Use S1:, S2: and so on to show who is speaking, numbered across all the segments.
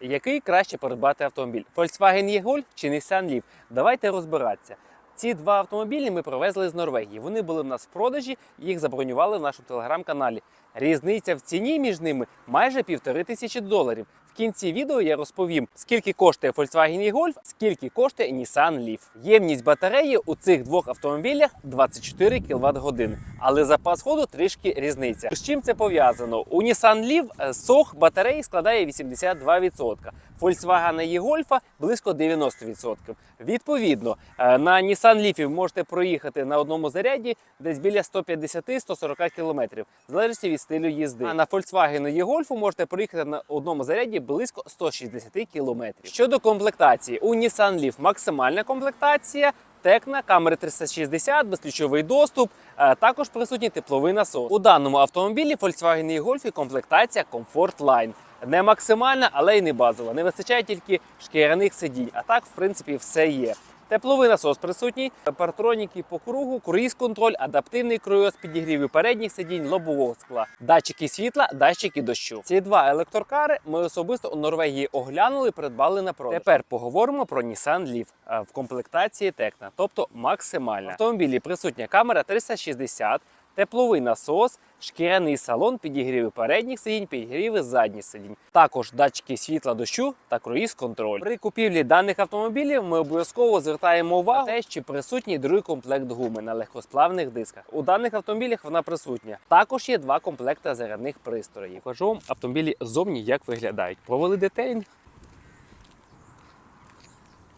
S1: Який краще придбати автомобіль? Volkswagen E-Golf чи Nissan Leaf? Давайте розбиратися. Ці два автомобілі ми привезли з Норвегії. Вони були в нас в продажі, їх забронювали в нашому телеграм-каналі. Різниця в ціні між ними майже півтори тисячі доларів. Кінці відео я розповім, скільки коштує Volkswagen E-Golf, скільки коштує Nissan Leaf. Ємність батареї у цих двох автомобілях 24 кВт годин, але запас ходу трішки різниця. З чим це пов'язано? У Nissan Leaf е, сох батареї складає 82%. Volkswagen E-Golf близько 90%. Відповідно, е, на Nissan Leaf можете проїхати на одному заряді десь біля 150-140 км, в залежності від стилю їзди. А на Volkswagen E-Golf можете проїхати на одному заряді близько 160 км. Щодо комплектації, у Nissan Leaf максимальна комплектація. Текна, камери 360, безключовий доступ, а також присутній тепловий насос. У даному автомобілі Volkswagen e-Golf комплектація Comfort Line. Не максимальна, але й не базова. Не вистачає тільки шкіряних сидінь. А так, в принципі, все є. Тепловий насос присутній, партроніки по кругу, круїз-контроль, адаптивний круїз, підігрівів передніх сидінь, лобового скла, датчики світла, датчики дощу. Ці два електрокари ми особисто у Норвегії оглянули, придбали на продаж. Тепер поговоримо про Nissan Leaf е, в комплектації Tecna, тобто максимальна. В автомобілі присутня камера 360, тепловий насос, шкіряний салон, підігріви передніх сидінь, підігріви задніх сидінь. Також датчики світла дощу та круїз-контроль. При купівлі даних автомобілів ми обов'язково звертаємо увагу на те, чи присутній другий комплект гуми на легкосплавних дисках. У даних автомобілях вона присутня. Також є два комплекти зарядних пристроїв. Покажу вам автомобілі ззовні, як виглядають. Провели детейлінг.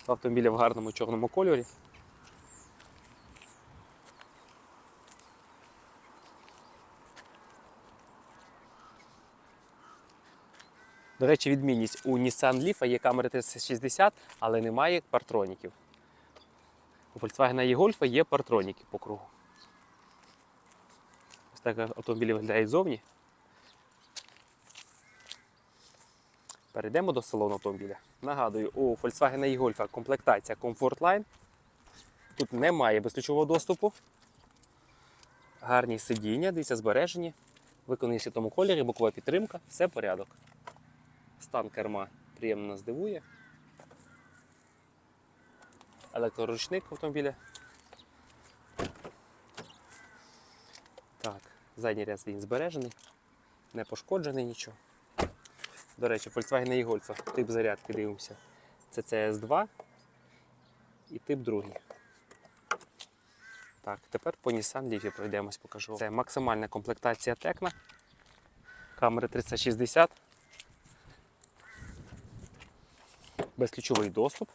S1: Автомобілі в гарному чорному кольорі. До речі, відмінність у Nissan Leaf є камери 360, але немає партроніків. У Volkswagen e-Golf є партроніки по кругу. Ось так автомобілі виглядають ззовні. Перейдемо до салону автомобіля. Нагадую, у Volkswagen e-Golf комплектація Comfort Line. Тут немає безключового доступу. Гарні сидіння, дивіться, збережені. Виконані в світлому кольорі, бокова підтримка, все порядок. Стан керма приємно нас дивує. Електроручник автомобіля. Так, задній ряд він збережений, не пошкоджений нічого. До речі, Volkswagen e-Golf, тип зарядки дивимося. Це CS2 і тип 2. Так, тепер по Nissan Leaf пройдемось, покажу. Це максимальна комплектація Tecna. Камери 360. Безключовий доступ,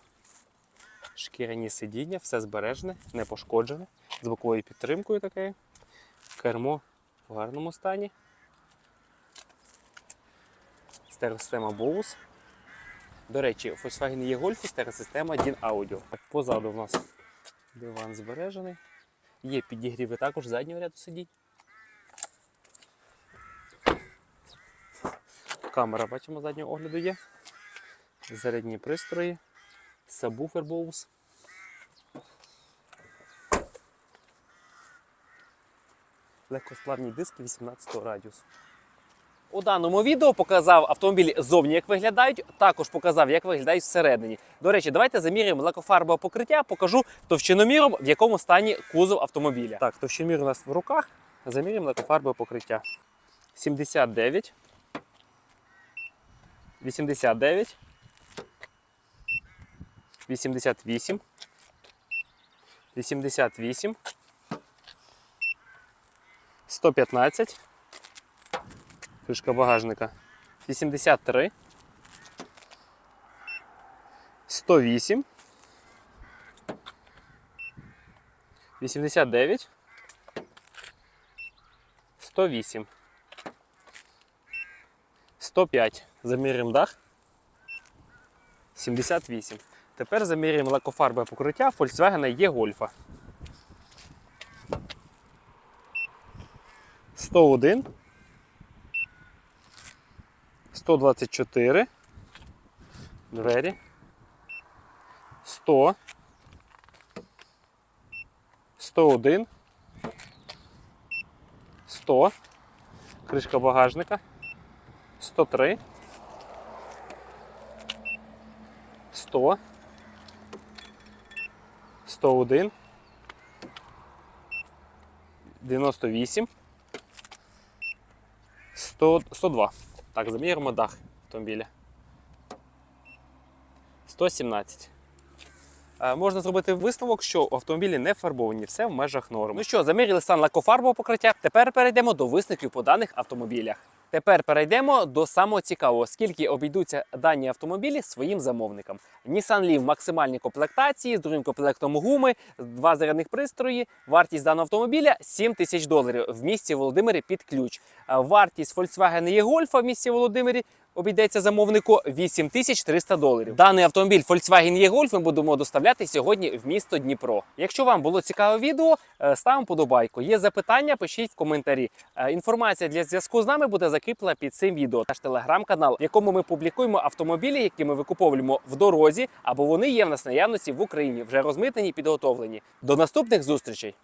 S1: шкіряні сидіння, все збережене, не пошкоджене, з боковою підтримкою такою. Кермо в гарному стані. Стереосистема Bose. До речі, у Volkswagen e-Golf стереосистема DIN Audio. Позаду в нас диван збережений. Є підігріви також заднього ряду сидінь. Камера, бачимо, заднього огляду є зарядні пристрої, сабвуфер Bose. Легкосплавні диски 18 радіусу. У даному відео показав автомобілі ззовні, як виглядають, також показав, як виглядають всередині. До речі, давайте заміряємо лакофарбове покриття, покажу товщиноміром, в якому стані кузов автомобіля. Так, товщиномір у нас в руках. Заміряємо лакофарбове покриття. 79. 89. 88, 88, 115, кришка багажника, 83, 108, 89, 108, 105. Замірюємо дах. 78. Тепер замірюємо лакофарбове покриття Volkswagen E-Golf. 101, 124, двері, 100, 101, 100, кришка багажника, 103, 100, 101, 98, 100, 102. Так, заміримо дах автомобіля. 117. Е, Можна зробити висновок, що автомобілі не фарбовані, все в межах норм. Ну що, заміряли стан лакофарбового покриття. Тепер перейдемо до висновків по даних автомобілях. Тепер перейдемо до самого цікавого, скільки обійдуться дані автомобілі своїм замовникам. Nissan Leaf максимальні комплектації з другим комплектом гуми, два зарядних пристрої. Вартість даного автомобіля 7 тисяч доларів в місті Володимирі під ключ. Вартість Volkswagen e-Golf в місті Володимирі обійдеться замовнику 8300 доларів. Даний автомобіль Volkswagen e-Golf ми будемо доставляти сьогодні в місто Дніпро. Якщо вам було цікаве відео, е, ставимо подобайку. Є запитання, пишіть в коментарі. Е, Інформація для зв'язку з нами буде закріплена під цим відео. Наш телеграм-канал, в якому ми публікуємо автомобілі, які ми викуповуємо в дорозі, або вони є в нас наявності в Україні, вже розмитнені і підготовлені. До наступних зустрічей!